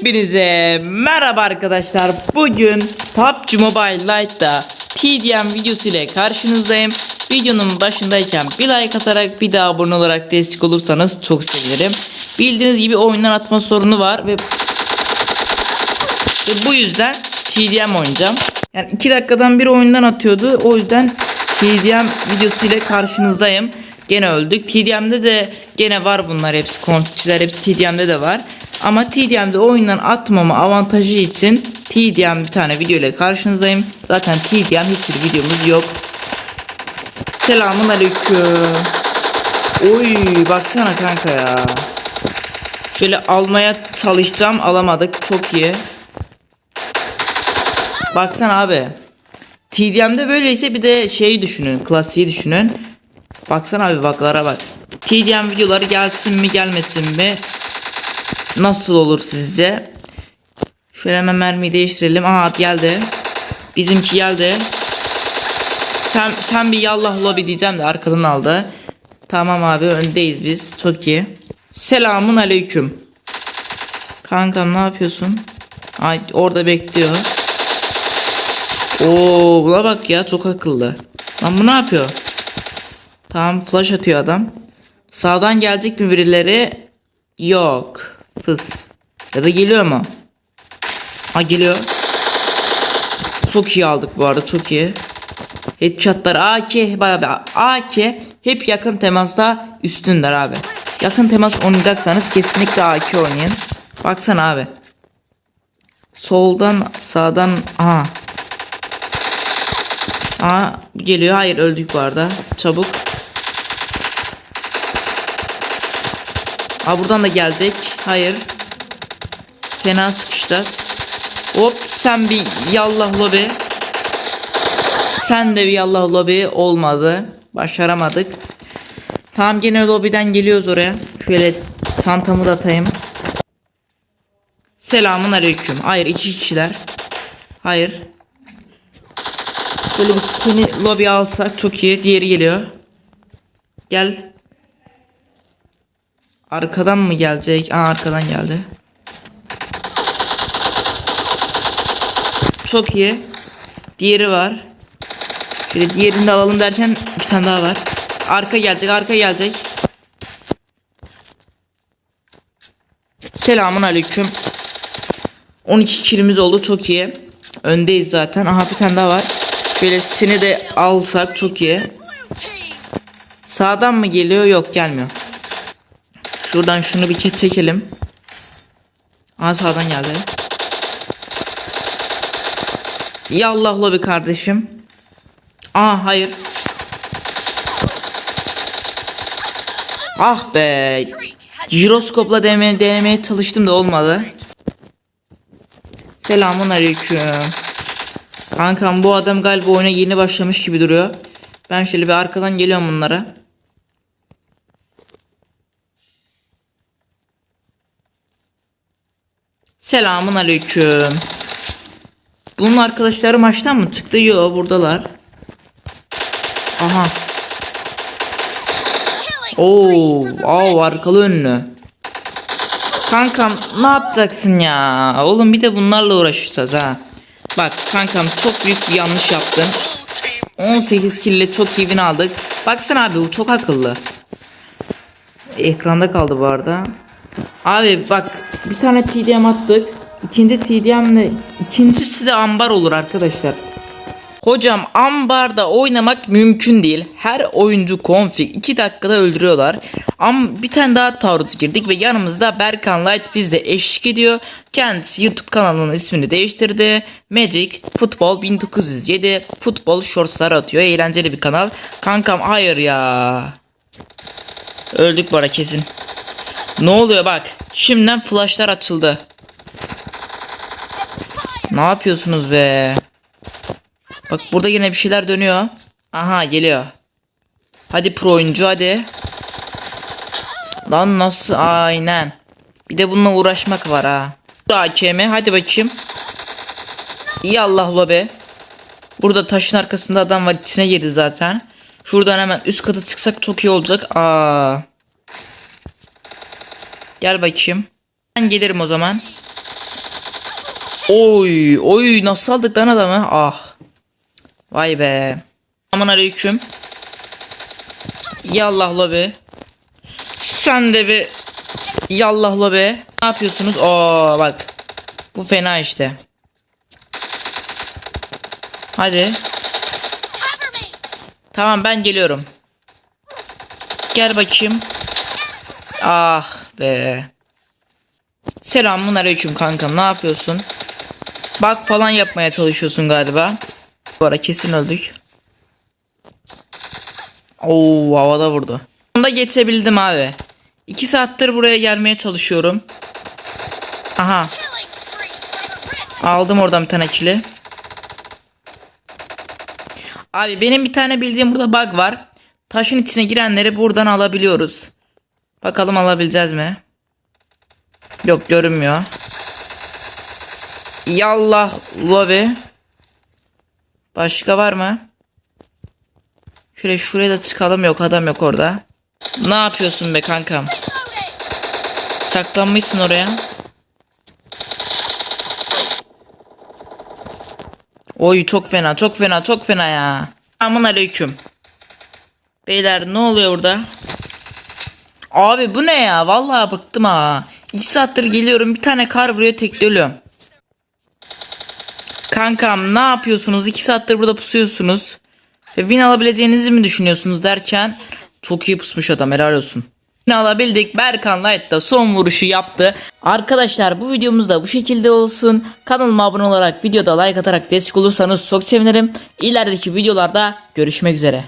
Hepinize merhaba arkadaşlar. Bugün PUBG Mobile Lite'da TDM videosu ile karşınızdayım. Videonun başındayken bir like atarak bir daha abone olarak destek olursanız çok sevinirim. Bildiğiniz gibi oyundan atma sorunu var ve, ve bu yüzden TDM oynayacağım. Yani 2 dakikadan bir oyundan atıyordu. O yüzden TDM videosu ile karşınızdayım. Gene öldük. TDM'de de gene var bunlar hepsi. Konfigçiler hepsi TDM'de de var. Ama TDM'de oyundan atmama avantajı için TDM bir tane video ile karşınızdayım. Zaten TDM hiçbir videomuz yok. Selamun aleyküm. Oy baksana kanka ya. Şöyle almaya çalışacağım alamadık. Çok iyi. Baksana abi. TDM'de böyleyse bir de şeyi düşünün. Klasiği düşünün. Baksana abi baklara bak. TDM videoları gelsin mi gelmesin mi? Nasıl olur sizce? Şöyle hemen mermiyi değiştirelim. Aha geldi. Bizimki geldi. Sen, sen bir yallah lobi diyeceğim de arkadan aldı. Tamam abi öndeyiz biz. Çok iyi. Selamun aleyküm. Kankam ne yapıyorsun? Ay orada bekliyor. Oo buna bak ya çok akıllı. Lan bu ne yapıyor? Tamam flash atıyor adam. Sağdan gelecek mi birileri? Yok. Fıs. Ya da geliyor mu? Ha geliyor. Çok iyi aldık bu arada çok iyi. Headshotlar AK abi AK hep yakın temasta üstünler abi. Yakın temas oynayacaksanız kesinlikle AK oynayın. Baksana abi. Soldan sağdan aha. Aa geliyor. Hayır öldük bu arada. Çabuk. Aa buradan da gelecek. Hayır. Fena sıkışacağız. Hop sen bir yallah lobi. Sen de bir yallah lobi olmadı. Başaramadık. Tamam gene lobiden geliyoruz oraya. Şöyle çantamı da atayım. Selamun aleyküm. Hayır iki kişiler. Hayır. Böyle bir seni lobi alsak çok iyi. Diğeri geliyor. Gel. Arkadan mı gelecek? Aa arkadan geldi. Çok iyi. Diğeri var. Şöyle diğerini de alalım derken bir tane daha var. Arka gelecek, arka gelecek. Selamun aleyküm. 12 kilimiz oldu çok iyi. Öndeyiz zaten. Aha bir tane daha var. Şöyle seni de alsak çok iyi. Sağdan mı geliyor? Yok gelmiyor. Şuradan şunu bir kez çekelim. Aha sağdan geldi. Yallahla bir kardeşim. Aa hayır. Ah be. Jiroskopla denemeye, denemeye çalıştım da olmadı. Selamun aleyküm. Kankam bu adam galiba oyuna yeni başlamış gibi duruyor. Ben şöyle bir arkadan geliyorum bunlara. Selamun aleyküm. Bunun arkadaşları maçtan mı çıktı? Yo buradalar. Aha. Oo, wow, arkalı önlü. Kankam ne yapacaksın ya? Oğlum bir de bunlarla uğraşacağız ha. Bak kankam çok büyük bir yanlış yaptın. 18 kille çok iyi win aldık. Baksana abi bu çok akıllı. Ekranda kaldı bu arada. Abi bak bir tane TDM attık. İkinci TDM'le ikincisi de ambar olur arkadaşlar. Hocam ambarda oynamak mümkün değil. Her oyuncu config 2 dakikada öldürüyorlar. Am bir tane daha taarruz girdik ve yanımızda Berkan Light bizde eşlik ediyor. Kendisi YouTube kanalının ismini değiştirdi. Magic Futbol 1907 futbol shortslar atıyor. Eğlenceli bir kanal. Kankam hayır ya. Öldük bu ara kesin. Ne oluyor bak. Şimdiden flashlar açıldı. Ne yapıyorsunuz be? Bak burada yine bir şeyler dönüyor. Aha geliyor. Hadi pro oyuncu hadi. Lan nasıl aynen. Bir de bununla uğraşmak var ha. AKM hadi bakayım. İyi Allah lobe. Burada taşın arkasında adam var içine girdi zaten. Şuradan hemen üst kata çıksak çok iyi olacak. Aa. Gel bakayım. Ben gelirim o zaman. Oy oy nasıl aldık lan adamı? Ah. Vay be. Aman aleyküm. Yallah lobi. Sen de bir yallah lobi. Ne yapıyorsunuz? Oo bak. Bu fena işte. Hadi. Tamam ben geliyorum. Gel bakayım. Ah be. Selamun aleyküm kankam ne yapıyorsun? Bak falan yapmaya çalışıyorsun galiba. Bu ara kesin öldük. Oo havada vurdu. Sonunda geçebildim abi. İki saattir buraya gelmeye çalışıyorum. Aha aldım oradan bir tane kili. Abi benim bir tane bildiğim burada bug var. Taşın içine girenleri buradan alabiliyoruz. Bakalım alabileceğiz mi? Yok görünmüyor. Yallah lobi. Başka var mı? Şöyle şuraya da çıkalım yok adam yok orada. Ne yapıyorsun be kankam? Saklanmışsın oraya. Oy çok fena çok fena çok fena ya. Aman aleyküm. Beyler ne oluyor burada? Abi bu ne ya? Vallahi bıktım ha. İki saattir geliyorum bir tane kar vuruyor tekte ölüyorum. Kankam ne yapıyorsunuz? İki saattir burada pusuyorsunuz. Ve win alabileceğinizi mi düşünüyorsunuz derken çok iyi pusmuş adam helal olsun. Win alabildik. Berkan Light da son vuruşu yaptı. Arkadaşlar bu videomuz da bu şekilde olsun. Kanalıma abone olarak videoda like atarak destek olursanız çok sevinirim. İlerideki videolarda görüşmek üzere.